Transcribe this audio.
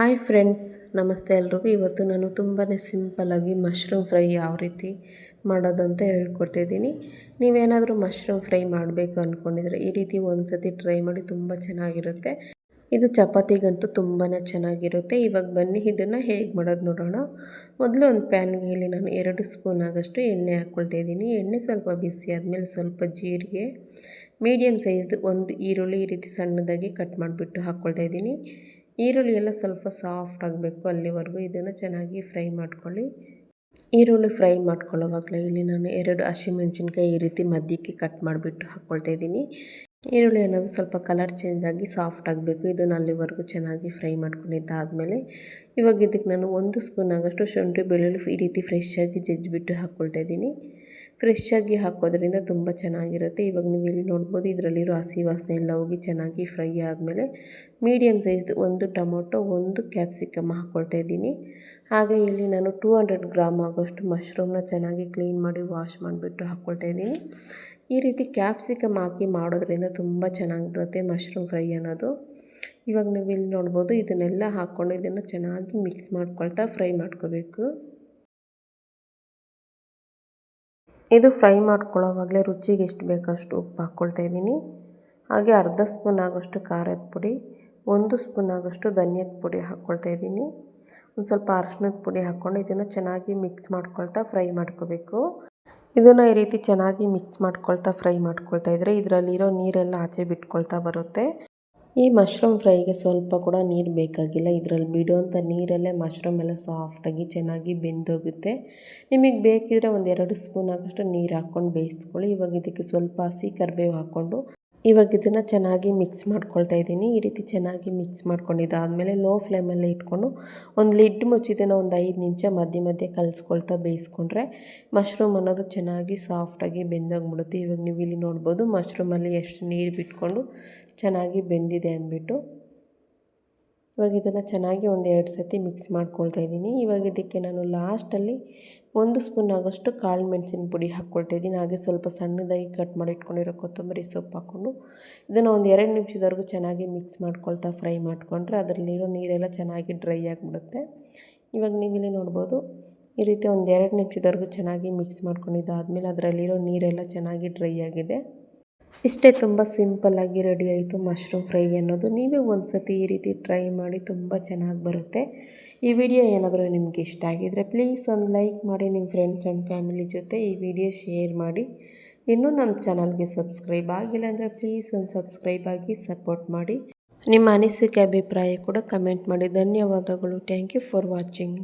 Hi friends, ನಮಸ್ತೆ ಎಲ್ರಿಗೂ. ಇವತ್ತು ನಾನು ತುಂಬಾ ಸಿಂಪಲ್ಲಾಗಿ ಮಶ್ರೂಮ್ ಫ್ರೈ ಯಾವ ರೀತಿ ಮಾಡೋದು ಅಂತ ಹೇಳ್ಕೊಡ್ತಿದ್ದೀನಿ ನೀವೇನಾದರೂ ಮಶ್ರೂಮ್ ಫ್ರೈ ಮಾಡಬೇಕು ಅಂದ್ಕೊಂಡಿದ್ರೆ ಈ ರೀತಿ ಒಂದು ಸತಿ ಟ್ರೈ ಮಾಡಿ ತುಂಬ ಚೆನ್ನಾಗಿರುತ್ತೆ. ಇದು ಚಪಾತಿಗಂತೂ ತುಂಬಾ ಚೆನ್ನಾಗಿರುತ್ತೆ. ಇವಾಗ ಬನ್ನಿ, ಇದನ್ನು ಹೇಗೆ ಮಾಡೋದು ನೋಡೋಣ. ಮೊದಲು ಒಂದು ಪ್ಯಾನ್ಗೆ ಇಲ್ಲಿ ನಾನು ಎರಡು ಸ್ಪೂನ್ ಆಗಷ್ಟು ಎಣ್ಣೆ ಹಾಕ್ಕೊಳ್ತಾ ಇದ್ದೀನಿ ಎಣ್ಣೆ ಸ್ವಲ್ಪ ಬಿಸಿ ಆದಮೇಲೆ ಸ್ವಲ್ಪ ಜೀರಿಗೆ ಮೀಡಿಯಮ್ ಸೈಜ್ದು ಒಂದು ಈರುಳ್ಳಿ ಈ ರೀತಿ ಸಣ್ಣದಾಗಿ ಕಟ್ ಮಾಡಿಬಿಟ್ಟು ಹಾಕ್ಕೊಳ್ತಾ ಇದ್ದೀನಿ ಈರುಳ್ಳಿ ಎಲ್ಲ ಸ್ವಲ್ಪ ಸಾಫ್ಟ್ ಆಗಬೇಕು ಅಲ್ಲಿವರೆಗೂ. ಇದನ್ನು ಚೆನ್ನಾಗಿ ಫ್ರೈ ಮಾಡ್ಕೊಳ್ಳಿ. ಈರುಳ್ಳಿ ಫ್ರೈ ಮಾಡ್ಕೊಳ್ಳೋವಾಗಲೇ ಇಲ್ಲಿ ನಾನು ಎರಡು ಹಸಿಮೆಣ್ಸಿನ್ಕಾಯಿ ಈ ರೀತಿ ಮಧ್ಯಕ್ಕೆ ಕಟ್ ಮಾಡಿಬಿಟ್ಟು ಹಾಕ್ಕೊಳ್ತಾ ಇದ್ದೀನಿ. ಈರುಳ್ಳಿ ಅನ್ನೋದು ಸ್ವಲ್ಪ ಕಲರ್ ಚೇಂಜ್ ಆಗಿ ಸಾಫ್ಟ್ ಆಗಬೇಕು. ಇದನ್ನು ಅಲ್ಲಿವರೆಗೂ ಚೆನ್ನಾಗಿ ಫ್ರೈ ಮಾಡ್ಕೊಂಡಿದ್ದಾದಮೇಲೆ ಇವಾಗ ಇದಕ್ಕೆ ನಾನು ಒಂದು ಸ್ಪೂನ್ ಆಗೋಷ್ಟು ಶುಂಠಿ ಬೆಳ್ಳುಳ್ಳಿ ಈ ರೀತಿ ಫ್ರೆಶ್ ಆಗಿ ಜಜ್ಜಿಬಿಟ್ಟು ಹಾಕ್ಕೊಳ್ತಾ ಇದ್ದೀನಿ. ಫ್ರೆಶ್ ಆಗಿ ಹಾಕೋದ್ರಿಂದ ತುಂಬ ಚೆನ್ನಾಗಿರುತ್ತೆ. ಇವಾಗ ನೀವು ಇಲ್ಲಿ ನೋಡ್ಬೋದು ಇದರಲ್ಲಿರೋ ಹಸಿ ವಾಸನೆ ಎಲ್ಲ ಹೋಗಿ ಚೆನ್ನಾಗಿ ಫ್ರೈ ಆದಮೇಲೆ ಮೀಡಿಯಮ್ ಸೈಜ್ದು ಒಂದು ಟೊಮೊಟೊ, ಒಂದು ಕ್ಯಾಪ್ಸಿಕಮ್ ಹಾಕ್ಕೊಳ್ತಾ ಇದ್ದೀನಿ. ಹಾಗೆ ಇಲ್ಲಿ ನಾನು ಟೂ ಹಂಡ್ರೆಡ್ ಗ್ರಾಮ್ ಆಗೋಷ್ಟು ಮಶ್ರೂಮ್ನ ಚೆನ್ನಾಗಿ ಕ್ಲೀನ್ ಮಾಡಿ ವಾಶ್ ಮಾಡಿಬಿಟ್ಟು ಹಾಕ್ಕೊಳ್ತಾ ಇದ್ದೀನಿ. ಈ ರೀತಿ ಕ್ಯಾಪ್ಸಿಕಮ್ ಹಾಕಿ ಮಾಡೋದ್ರಿಂದ ತುಂಬ ಚೆನ್ನಾಗಿರುತ್ತೆ ಮಶ್ರೂಮ್ ಫ್ರೈ ಅನ್ನೋದು. ಇವಾಗ ನೀವು ಇಲ್ಲಿ ನೋಡ್ಬೋದು ಇದನ್ನೆಲ್ಲ ಹಾಕ್ಕೊಂಡು ಇದನ್ನು ಚೆನ್ನಾಗಿ ಮಿಕ್ಸ್ ಮಾಡ್ಕೊಳ್ತಾ ಫ್ರೈ ಮಾಡ್ಕೋಬೇಕು. ಇದು ಫ್ರೈ ಮಾಡ್ಕೊಳ್ಳೋವಾಗಲೇ ರುಚಿಗೆ ಎಷ್ಟು ಬೇಕಷ್ಟು ಉಪ್ಪು ಹಾಕ್ಕೊಳ್ತಾ ಇದ್ದೀನಿ. ಹಾಗೆ ಅರ್ಧ ಸ್ಪೂನ್ ಆಗೋಷ್ಟು ಖಾರದ ಪುಡಿ, ಒಂದು ಸ್ಪೂನ್ ಆಗೋಷ್ಟು ಧನಿಯದ ಪುಡಿ ಹಾಕ್ಕೊಳ್ತಾ ಇದ್ದೀನಿ. ಒಂದು ಸ್ವಲ್ಪ ಅರಶಿನದ ಪುಡಿ ಹಾಕ್ಕೊಂಡು ಇದನ್ನು ಚೆನ್ನಾಗಿ ಮಿಕ್ಸ್ ಮಾಡ್ಕೊಳ್ತಾ ಫ್ರೈ ಮಾಡ್ಕೋಬೇಕು. ಇದನ್ನು ಈ ರೀತಿ ಚೆನ್ನಾಗಿ ಮಿಕ್ಸ್ ಮಾಡ್ಕೊಳ್ತಾ ಫ್ರೈ ಮಾಡ್ಕೊಳ್ತಾ ಇದ್ದರೆ ಇದರಲ್ಲಿರೋ ನೀರೆಲ್ಲ ಆಚೆ ಬಿಟ್ಕೊಳ್ತಾ ಬರುತ್ತೆ. ಈ ಮಶ್ರೂಮ್ ಫ್ರೈಗೆ ಸ್ವಲ್ಪ ಕೂಡ ನೀರು ಬೇಕಾಗಿಲ್ಲ. ಇದರಲ್ಲಿ ಬಿಡುವಂಥ ನೀರಲ್ಲೇ ಮಶ್ರೂಮ್ ಎಲ್ಲ ಸಾಫ್ಟಾಗಿ ಚೆನ್ನಾಗಿ ಬೆಂದೋಗುತ್ತೆ. ನಿಮಗೆ ಬೇಕಿದ್ರೆ ಒಂದೆರಡು ಸ್ಪೂನ್ ಆಗೋಷ್ಟು ನೀರು ಹಾಕ್ಕೊಂಡು ಬೇಯಿಸ್ಕೊಳ್ಳಿ. ಇವಾಗ ಇದಕ್ಕೆ ಸ್ವಲ್ಪ ಹಸಿ ಕರಿಬೇವು ಹಾಕ್ಕೊಂಡು ಇವಾಗ ಇದನ್ನು ಚೆನ್ನಾಗಿ ಮಿಕ್ಸ್ ಮಾಡ್ಕೊಳ್ತಾ ಇದ್ದೀನಿ. ಈ ರೀತಿ ಚೆನ್ನಾಗಿ ಮಿಕ್ಸ್ ಮಾಡ್ಕೊಂಡಿದ್ದಾದಮೇಲೆ ಲೋ ಫ್ಲೇಮಲ್ಲೇ ಇಟ್ಕೊಂಡು ಒಂದು ಲಿಡ್ ಮುಚ್ಚಿದ್ದನ್ನು ಒಂದು ಐದು ನಿಮಿಷ ಮಧ್ಯೆ ಮಧ್ಯೆ ಕಲಿಸ್ಕೊಳ್ತಾ ಬೇಯಿಸ್ಕೊಂಡ್ರೆ ಮಶ್ರೂಮ್ ಅನ್ನೋದು ಚೆನ್ನಾಗಿ ಸಾಫ್ಟಾಗಿ ಬೆಂದೋಗ್ಬಿಡುತ್ತೆ ಇವಾಗ ನೀವು ಇಲ್ಲಿ ನೋಡ್ಬೋದು ಮಶ್ರೂಮಲ್ಲಿ ಎಷ್ಟು ನೀರು ಬಿಟ್ಕೊಂಡು ಚೆನ್ನಾಗಿ ಬೆಂದಿದೆ ಅಂದ್ಬಿಟ್ಟು. ಇವಾಗ ಇದನ್ನು ಚೆನ್ನಾಗಿ ಒಂದು ಎರಡು ಸತಿ ಮಿಕ್ಸ್ ಮಾಡ್ಕೊಳ್ತಾ ಇದ್ದೀನಿ. ಇವಾಗ ಇದಕ್ಕೆ ನಾನು ಲಾಸ್ಟಲ್ಲಿ ಒಂದು ಸ್ಪೂನ್ ಆಗೋಷ್ಟು ಕಾಳು ಮೆಣಸಿನ ಪುಡಿ ಹಾಕ್ಕೊಳ್ತಾ ಇದ್ದೀನಿ. ಹಾಗೆ ಸ್ವಲ್ಪ ಸಣ್ಣದಾಗಿ ಕಟ್ ಮಾಡಿ ಇಟ್ಕೊಂಡಿರೋ ಕೊತ್ತಂಬರಿ ಸೊಪ್ಪು ಹಾಕ್ಕೊಂಡು ಇದನ್ನು ಒಂದು ಎರಡು ನಿಮಿಷದವರೆಗೂ ಚೆನ್ನಾಗಿ ಮಿಕ್ಸ್ ಮಾಡ್ಕೊಳ್ತಾ ಫ್ರೈ ಮಾಡಿಕೊಂಡ್ರೆ ಅದರಲ್ಲಿರೋ ನೀರೆಲ್ಲ ಚೆನ್ನಾಗಿ ಡ್ರೈ ಆಗಿಬಿಡುತ್ತೆ. ಇವಾಗ ನೀವು ಇಲ್ಲಿ ನೋಡ್ಬೋದು, ಈ ರೀತಿ ಒಂದು ಎರಡು ನಿಮಿಷದವರೆಗೂ ಚೆನ್ನಾಗಿ ಮಿಕ್ಸ್ ಮಾಡ್ಕೊಂಡಿದ್ದಾದಮೇಲೆ ಅದರಲ್ಲಿರೋ ನೀರೆಲ್ಲ ಚೆನ್ನಾಗಿ ಡ್ರೈ ಆಗಿದೆ. ಇಷ್ಟೇ ತುಂಬ ಸಿಂಪಲ್ಲಾಗಿ ರೆಡಿ ಆಯಿತು ಮಶ್ರೂಮ್ ಫ್ರೈ ಅನ್ನೋದು. ನೀವೇ ಒಂದು ಸತಿ ಈ ರೀತಿ ಟ್ರೈ ಮಾಡಿ ತುಂಬ ಚೆನ್ನಾಗಿ ಬರುತ್ತೆ. ಈ ವಿಡಿಯೋ ಏನಾದರೂ ನಿಮಗೆ ಇಷ್ಟ ಆಗಿದರೆ ಪ್ಲೀಸ್ ಒಂದು ಲೈಕ್ ಮಾಡಿ, ನಿಮ್ಮ ಫ್ರೆಂಡ್ಸ್ ಆ್ಯಂಡ್ ಫ್ಯಾಮಿಲಿ ಜೊತೆ ಈ ವಿಡಿಯೋ ಶೇರ್ ಮಾಡಿ. ಇನ್ನೂ ನಮ್ಮ ಚಾನಲ್ಗೆ ಸಬ್ಸ್ಕ್ರೈಬ್ ಆಗಿಲ್ಲ ಅಂದರೆ ಪ್ಲೀಸ್ ಒಂದು ಸಬ್ಸ್ಕ್ರೈಬ್ ಆಗಿ ಸಪೋರ್ಟ್ ಮಾಡಿ. ನಿಮ್ಮ ಅನಿಸಿಕೆ, ಅಭಿಪ್ರಾಯ ಕೂಡ ಕಮೆಂಟ್ ಮಾಡಿ. ಧನ್ಯವಾದಗಳು. Thank you for watching.